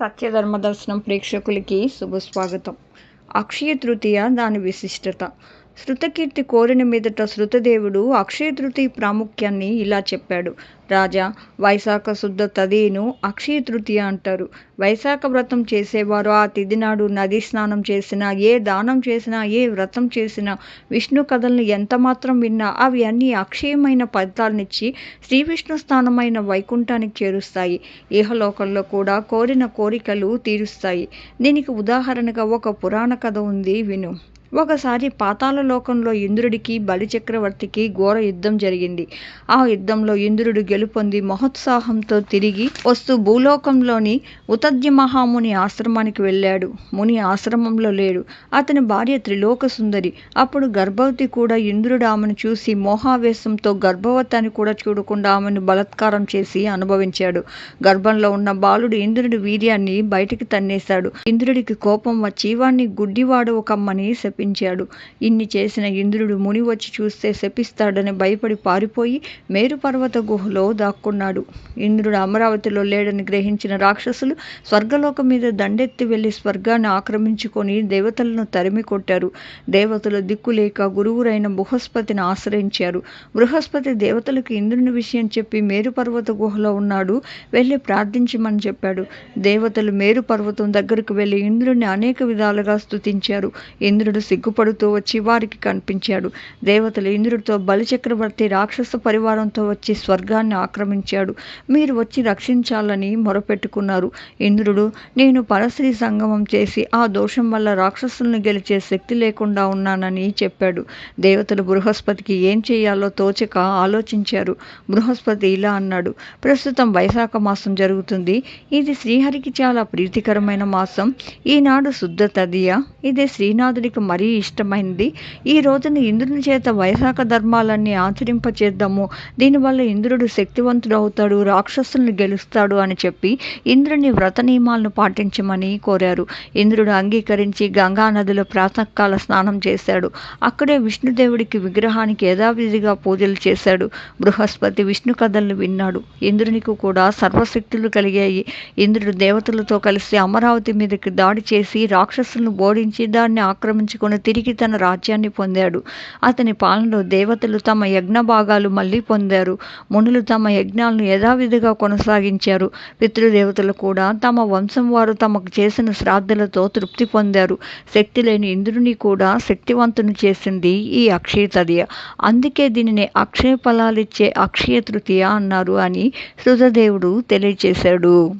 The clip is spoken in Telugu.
సత్యధర్మ దర్శనం ప్రేక్షకులకి శుభస్వాగతం. అక్షయ తృతీయ దాని విశిష్టత. శృతకీర్తి కోరిన మీదట శృతదేవుడు అక్షయ తృతీయ ప్రాముఖ్యాన్ని ఇలా చెప్పాడు. రాజా వైశాఖ శుద్ధ తదేను అక్షయ తృతీయ అంటారు. వైశాఖ వ్రతం చేసేవారు ఆ తిథి నాడు నదీ స్నానం చేసినా ఏ దానం చేసినా ఏ వ్రతం చేసినా విష్ణు కథల్ని ఎంత మాత్రం విన్నా అవి అన్ని అక్షయమైన ఫలితాలనిచ్చి శ్రీ విష్ణు స్థానమైన వైకుంఠానికి చేరుస్తాయి. ఇహలోకంలో కూడా కోరిన కోరికలు తీరుస్తాయి. దీనికి ఉదాహరణగా ఒక పురాణ కథ ఉంది విను. ఒకసారి పాతాళలోకంలో ఇంద్రుడికి బలిచక్రవర్తికి ఘోర యుద్ధం జరిగింది. ఆ యుద్ధంలో ఇంద్రుడు గెలుపొంది మహోత్సాహంతో తిరిగి వస్తూ భూలోకంలోని ఉతద్య మహాముని ఆశ్రమానికి వెళ్ళాడు. ముని ఆశ్రమంలో లేడు. అతని భార్య త్రిలోక సుందరి అప్పుడు గర్భవతి కూడా ఇంద్రుడు ఆమెను చూసి మోహావేశంతో గర్భవతాన్ని కూడా చూడకుండా ఆమెను బలత్కారం చేసి అనుభవించాడు. గర్భంలో ఉన్న బాలుడు ఇంద్రుడి వీర్యాన్ని బయటికి తన్నేశాడు. ఇంద్రుడికి కోపం వచ్చి వాణ్ణి గుడ్డివాడు ఒకమ్మని శపించాడు ఇన్ని చేసిన ఇంద్రుడు ముని వచ్చి చూస్తే శపిస్తాడని భయపడి పారిపోయి మేరుపర్వత గుహలో దాక్కున్నాడు. ఇంద్రుడు అమరావతిలో లేడని గ్రహించిన రాక్షసులు స్వర్గలోకం మీద దండెత్తి వెళ్ళి స్వర్గాన్ని ఆక్రమించుకొని దేవతలను తరిమి కొట్టారు. దేవతలు దిక్కులేక గురువురైన బృహస్పతిని ఆశ్రయించారు. బృహస్పతి దేవతలకు ఇంద్రుని విషయం చెప్పి మేరుపర్వత గుహలో ఉన్నాడు వెళ్ళి ప్రార్థించమని చెప్పాడు. దేవతలు మేరుపర్వతం దగ్గరకు వెళ్ళి ఇంద్రుడిని అనేక విధాలుగా స్తుతించారు. ఇంద్రుడు సిగ్గుపడుతూ వచ్చి వారికి కనిపించాడు. దేవతలు ఇంద్రుడితో బలిచక్రవర్తి రాక్షస పరివారంతో వచ్చి స్వర్గాన్ని ఆక్రమించాడు. మీరు వచ్చి రక్షించాలని మొరపెట్టుకున్నారు. ఇంద్రుడు నేను పరశ్రీ సంగమం చేసి ఆ దోషం వల్ల రాక్షసులను గెలిచే శక్తి లేకుండా ఉన్నానని చెప్పాడు. దేవతలు బృహస్పతికి ఏం చేయాలో తోచక ఆలోచించారు. బృహస్పతి ఇలా అన్నాడు ప్రస్తుతం వైశాఖ మాసం జరుగుతుంది. ఇది శ్రీహరికి చాలా ప్రీతికరమైన మాసం. ఈనాడు శుద్ధ తదియ. ఇది శ్రీనాథుడికి మరీ ఇష్టమైంది. ఈ రోజున ఇంద్రుని చేత వైశాఖ ధర్మాలన్నీ ఆచరింపచేద్దాము. దీనివల్ల ఇంద్రుడు శక్తివంతుడు అవుతాడు రాక్షసుల్ని గెలుస్తాడు అని చెప్పి ఇంద్రుని వ్రత నియమాలను పాటించమని కోరారు. ఇంద్రుడు అంగీకరించి గంగా నదిలో ప్రాతకాల స్నానం చేశాడు. అక్కడే విష్ణుదేవుడికి విగ్రహానికి యథావిధిగా పూజలు చేశాడు. బృహస్పతి విష్ణు కథలను విన్నాడు. ఇంద్రునికి కూడా సర్వశక్తులు కలిగాయి. ఇంద్రుడు దేవతలతో కలిసి అమరావతి మీదకి దాడి చేసి రాక్షసులను ఓడించి దాన్ని ఆక్రమించుకొని తిరిగి తన రాజ్యాన్ని పొందాడు. అతని పాలనలో దేవతలు తమ యజ్ఞ భాగాలు మళ్ళీ పొందారు. మునులు తమ యజ్ఞాలను యథావిధిగా కొనసాగించారు. పితృదేవతలు కూడా తమ వంశం వారు తమకు చేసిన శ్రాద్ధలతో తృప్తి పొందారు. శక్తి లేని ఇంద్రుని కూడా శక్తివంతుని చేసింది ఈ అక్షయ తదియ అందుకే దీనిని అక్షయ ఫలాలిచ్చే అక్షయ తృతీయ అన్నారు అని శృతదేవుడు తెలియచేశాడు.